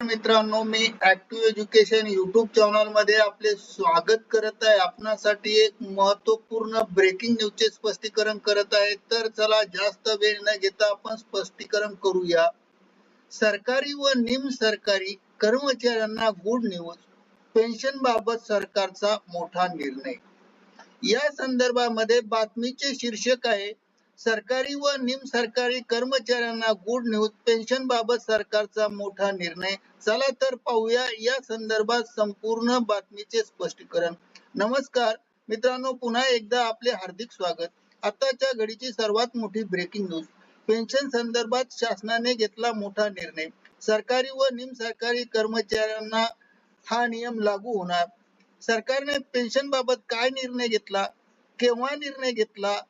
मित्रांनो मी active education YouTube चॅनलमध्ये आपले स्वागत करत आहे. आपणासाठी एक महत्त्वपूर्ण ब्रेकिंग न्यूजचे स्पष्टीकरण करत आहे. तर चला जास्त वेळ न घेता आपण स्पष्टीकरण करूया. सरकारी व निम सरकारी कर्मचाऱ्यांना गुड न्यूज पेन्शन बाबत सरकारचा मोठा निर्णय. या संदर्भामध्ये बातमीचे शीर्षक आहे सरकारी व निमसरकारी कर्मचाऱ्यांना गुड न्यूज पेन्शन बाबत सरकारचा मोठा निर्णय. चला तर पाहूया या संदर्भात संपूर्ण बातमीचे स्पष्टीकरण. नमस्कार. मित्रांनो पुन्हा एकदा आपले हार्दिक स्वागत. आताच्या घडीची सर्वात मोठी ब्रेकिंग न्यूज पेन्शन संदर्भात शासनाने घेतला मोठा निर्णय. सरकारी व निमसरकारी कर्मचाऱ्यांना हा नियम लागू होणार. सरकारने पेन्शन बाबत काय निर्णय घेतला? केव्हा निर्णय घेतला?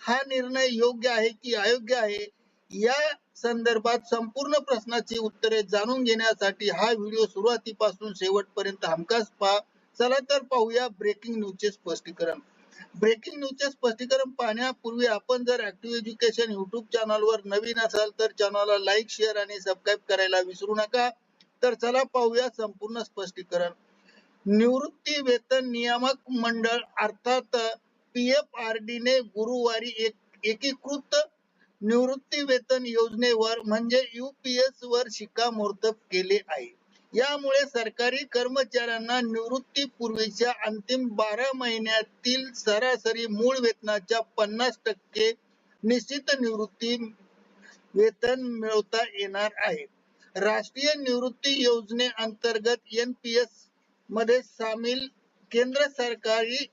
हा निर्णय योग्य आहे की अयोग्य आहे? या संदर्भात संपूर्ण प्रश्नाची उत्तरे जाणून घेण्यासाठी हा व्हिडिओ सुरुवातीपासून शेवटपर्यंत हमखास पहा. चला तर पाहूया ब्रेकिंग न्यूजचे स्पष्टीकरण. ब्रेकिंग न्यूजचे स्पष्टीकरण पाहण्यापूर्वी आपण जर ऍक्टिव्ह एज्युकेशन युट्यूब चॅनलवर नवीन असाल तर चॅनलला लाईक शेअर आणि सबस्क्राईब करायला विसरू नका. तर चला पाहूया संपूर्ण स्पष्टीकरण. निवृत्ती वेतन नियामक मंडळ अर्थात पीएफआरडी ने गुरुवारी एक एकीकृत निवृत्ती वेतन योजनेवर म्हणजे युपीएस वर शिक्कामोर्तब केले आहे. यामुळे सरकारी कर्मचाऱ्यांना निवृत्ती पूर्वीच्या अंतिम बारा महिन्यातील सरासरी मूळ वेतनाच्या पन्नास टक्के निश्चित निवृत्ती वेतन मिळवता येणार आहे. राष्ट्रीय निवृत्ती योजने अंतर्गत एनपीएसमध्ये सामील केंद्र सरकारी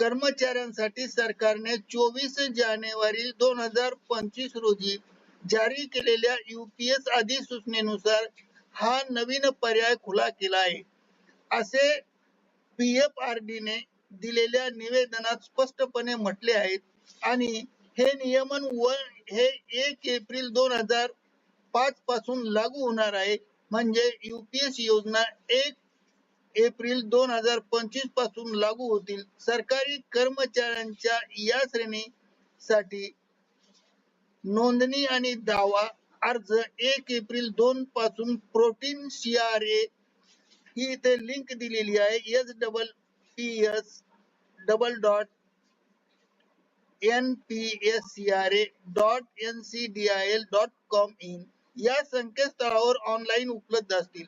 कर्मचाऱ्यांसाठी सरकारने चोवीस जानेवारी दोन हजार पंचवीस रोजी जारी केलेल्या युपीएस अधिसूचनेनुसार हा नवीन पर्याय खुला केला आहे. असे पीएफआरडी ने दिलेल्या निवेदनात स्पष्टपणे म्हटले आहे आणि हे नियमन व हे एक एप्रिल दोन हजार पाच पासून लागू होणार आहे. म्हणजे युपीएस योजना एक एप्रिल दोन हजार पंचवीसपासून लागू होतील. सरकारी कर्मचाऱ्यांच्या या श्रेणीसाठी नोंदणी आणि दावा अर्ज एक एप्रिल दोन पासून प्रोटीन सीआरए ही इथे लिंक दिलेली आहे. S double P S double dot N P S C R A dot N C D I L dot com in या संकेतस्थळावर ऑनलाईन उपलब्ध असतील.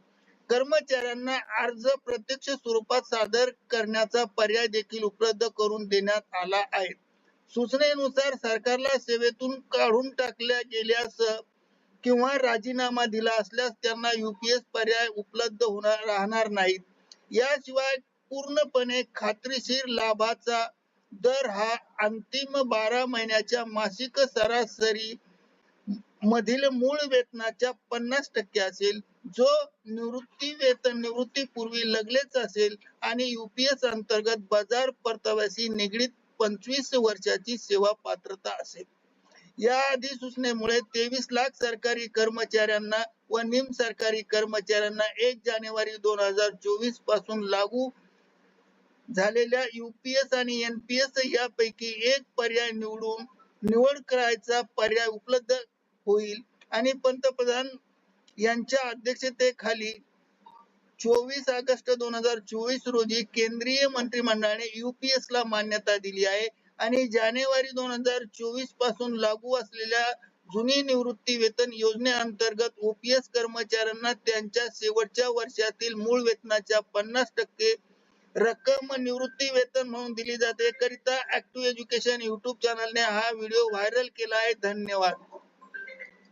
कर्मचाऱ्यांना अर्ज प्रत्यक्ष स्वरूपात सादर करण्याचा पर्याय देखील उपलब्ध करून देण्यात आला आहे. सूचनेनुसार सरकारला सेवेतून काढून टाकल्या गेल्यास किंवा राजीनामा दिला असल्यास त्यांना युपीएस पर्याय उपलब्ध होणार राहणार नाहीत. याशिवाय पूर्णपणे खात्रीशीर लाभाचा दर हा अंतिम बारा महिन्याच्या मासिक सरासरी मधील मूळ वेतनाच्या पन्नास टक्के असेल. जो निवृत्ती वेतन निवृत्तीपूर्वी लगलेच असेल आणि युपीएस अंतर्गत बाजार परताव्याशी निगडीत पंचवीस वर्षाची सेवा पात्रता असेल. या अधिसूचनेमुळे तेवीस लाख सरकारी कर्मचाऱ्यांना व निम सरकारी कर्मचाऱ्यांना एक जानेवारी दोन हजार चोवीसपासून लागू झालेल्या युपीएस आणि एनपीएस यापैकी एक पर्याय निवडून निवड करायचा पर्याय उपलब्ध होईल. आणि पंतप्रधान यांच्या अध्यक्षतेखाली चोवीस ऑगस्ट दोन हजार चोवीस रोजी केंद्रीय मंत्रिमंडळाने युपीएस ला मान्यता दिली आहे आणि जानेवारी दोन हजार चोवीसपासून लागू असलेल्या जुनी निवृत्ती वेतन योजनेअंतर्गत ओपीएस कर्मचाऱ्यांना त्यांच्या शेवटच्या वर्षातील मूळ वेतनाच्या पन्नास टक्के रक्कम निवृत्ती वेतन म्हणून दिली जाते. करिता ऍक्टिव्ह एज्युकेशन युट्यूब चॅनलने हा व्हिडिओ व्हायरल केला आहे. धन्यवाद.